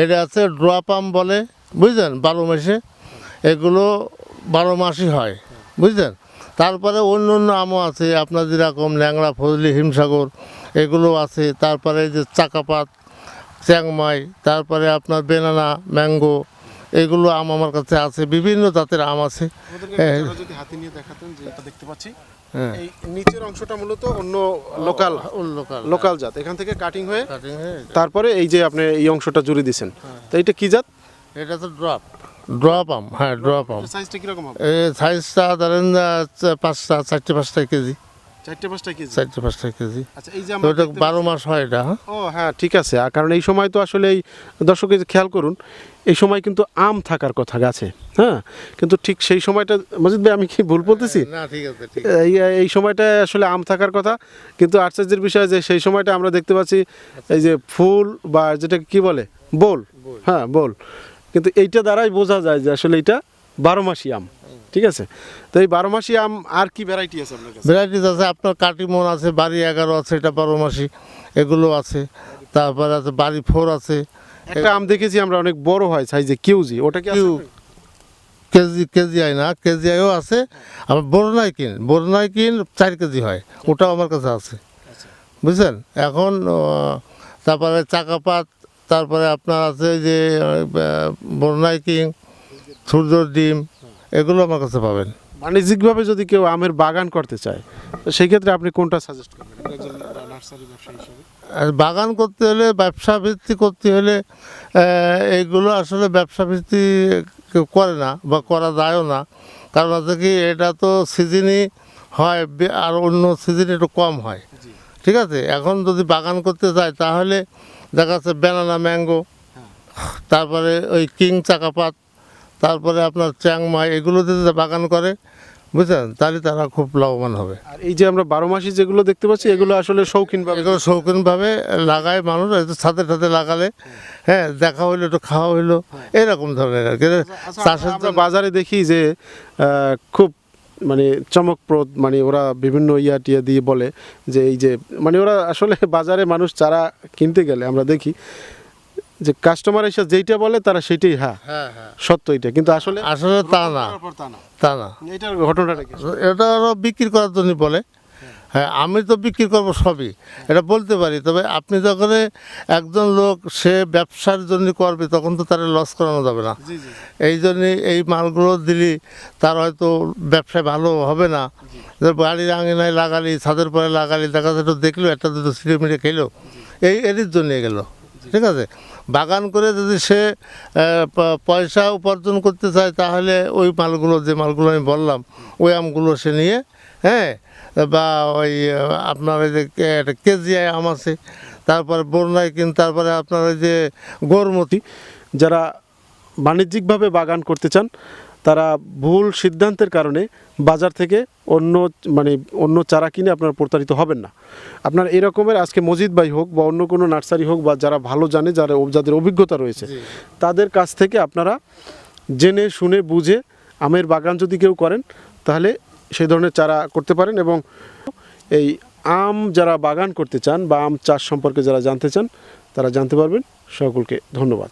এটা আছে ড্রপ আম বলে, বুঝলেন? বারো মাসে। এগুলো বারো মাসই হয়, বুঝলেন? তারপরে অন্য অন্য আমও আছে, আপনার যেরকম ল্যাংড়া, ফজলি, হিমসাগর, এগুলো আছে। তারপরে যে চাকাপাত, চ্যাংমাই, তারপরে আপনার বেনানা, ম্যাঙ্গো এগুলো আম আমার কাছে আছে বিভিন্ন জাতের আম আছে। যদি হাতে নিয়ে দেখাতেন যে এটা দেখতে পাচ্ছি। হ্যাঁ। এই নিচের অংশটা মূলত অন্য লোকাল। লোকাল। লোকাল জাত। এখান থেকে কাটিং হয়ে কাটিং তারপরে এই যে আপনি এই অংশটা জুড়ে দিছেন। হ্যাঁ। তো এটা কি জাত? এটা তো ড্রপ ড্রপ আম হ্যাঁ ড্রপ আম। সাইজটা কীরকম হবে? এই সাইজটা ধরেন আহ, চা- পাঁচটা চারটে পাঁচটা কেজি। চারটে পাঁচটা কেজি? চারটে পাঁচটা কেজি। আচ্ছা এই যে এটা বারো মাস হয় এটা হ্যাঁ? ও হ্যাঁ ঠিক আছে। কারণ এই সময় তো আসলে এই দর্শক খেয়াল করুন এই সময় কিন্তু আম থাকার কথা গাছে হ্যাঁ? কিন্তু ঠিক সেই সময়টা মজিদ ভাই আমি কি ভুল বলতেছি? না ঠিক আছে এই এই সময়টা আসলে আম থাকার কথা কিন্তু আশ্চর্যের বিষয় যে সেই সময়টা আমরা দেখতে পাচ্ছি এই যে ফুল বা যেটা কি বলে বোল হ্যাঁ বোল। কিন্তু এইটা দ্বারাই বোঝা যায় যে আসলে এটা বারো মাসি আম। ঠিক আছে? তো এই বারো মাসি আম আর কি ভ্যারাইটি আছে আপনার কাছে? ভ্যারাইটিস আছে আপনার কাটিমন আছে বাড়ি এগারো আছে এটা বারো মাসি এগুলো আছে। তারপরে আছে বাড়ি ফোর আছে। একটা আম দেখেছি আমরা অনেক বড় হয় সাইজে কিউজি। ওটা কি আছে? কেজি কেজি আয় না কেজি আয়ও আছে। আমার বরনাই কিন চার কেজি হয় ওটাও আমার কাছে আছে। বুঝছেন? এখন আহ, তারপরে চাকাপাত তারপরে আপনার আছে যে বরনাই কিং সূর্যর ডিম এগুলো আমার কাছে পাবেন। বাণিজ্যিকভাবে যদি কেউ আমের বাগান করতে চায় তো সেই ক্ষেত্রে আপনি কোনটা সাজেস্ট করবেন? একজন নার্সারি ব্যবসায়ী হিসেবে। আর বাগান করতে হলে ব্যবসা ভিত্তি করতে হলে আহ, এইগুলো আসলে ব্যবসা ভিত্তি কেউ করে না বা করা যায়ও না। কারণ আছে কি এটা তো সিজনই হয় আর অন্য সিজনে একটু কম হয়। ঠিক আছে? এখন যদি বাগান করতে চায় তাহলে দেখা যাচ্ছে ব্যানানা ম্যাঙ্গো তারপরে ওই কিং চাকাপাত তারপরে আপনার চ্যাংমাই এগুলো যদি বাগান করে বুঝলেন তাহলে তারা খুব লাভবান হবে। আর এই যে আমরা বারো মাসি যেগুলো দেখতে পাচ্ছি এগুলো আসলে শৌখিন ভাবে এগুলো শৌখিনভাবে লাগায় মানুষ ছাদে ছাদে লাগালে হ্যাঁ দেখা হইল একটু খাওয়া হইল এরকম ধরনের আর কি। চাষের আমরা জন্য বাজারে দেখি যে খুব মানে চমকপ্রদ মানে ওরা বিভিন্ন ইয়া টিয়া দিয়ে বলে যে এই যে মানে ওরা আসলে বাজারে মানুষ চারা কিনতে গেলে আমরা দেখি যে কাস্টমার এসে যেইটা বলে তারা সেটাই হ্যাঁ। হ্যাঁ হ্যাঁ। সত্য এটা কিন্তু আসলে আসলে তা না। তা না। এটার ঘটনাটা কি? এটা বিক্রি করার জন্য বলে। হ্যাঁ আমি তো বিক্রি করব সবই। এটা বলতে পারি তবে আপনি যখন একজন লোক সে ব্যবসার জন্য করবে তখন তো তার লস করানো যাবে না। এই জন্যে এই মালগুলো দিলি তার হয়তো ব্যবসায় ভালো হবে না। বাড়ির আঙিনায় লাগালি ছাদের পরে লাগালি দেখা যাচ্ছে দেখল একটা দুটো ছিঁড়ে মিড়ে খেলো। এই এরই জন্য গেল। ঠিক আছে? বাগান করে যদি সে পয়সা উপার্জন করতে চায়, তাহলে ওই মালগুলো, যে মালগুলো আমি বললাম, ওই আমগুলো সে নিয়ে হ্যাঁ? বা ওই আপনার ওই যে একটা কেজি আম আছে, তারপরে বন্যায় কিন্তু তারপরে আপনার ওই যে গরমতি, যারা বাণিজ্যিকভাবে বাগান করতে চান তারা ভুল সিদ্ধান্তের কারণে বাজার থেকে অন্য মানে অন্য চারা কিনে আপনারা প্রতারিত হবেন না। আপনার এরকমের আজকে মজিদ ভাই হোক বা অন্য কোনো নার্সারি হোক বা যারা ভালো জানে যারা যাদের অভিজ্ঞতা রয়েছে তাদের কাছ থেকে আপনারা জেনে শুনে বুঝে আমের বাগান যদি কেউ করেন তাহলে সেই ধরনের চারা করতে পারেন এবং এই আম যারা বাগান করতে চান বা আম চাষ সম্পর্কে যারা জানতে চান তারা জানতে পারবেন। সকলকে ধন্যবাদ।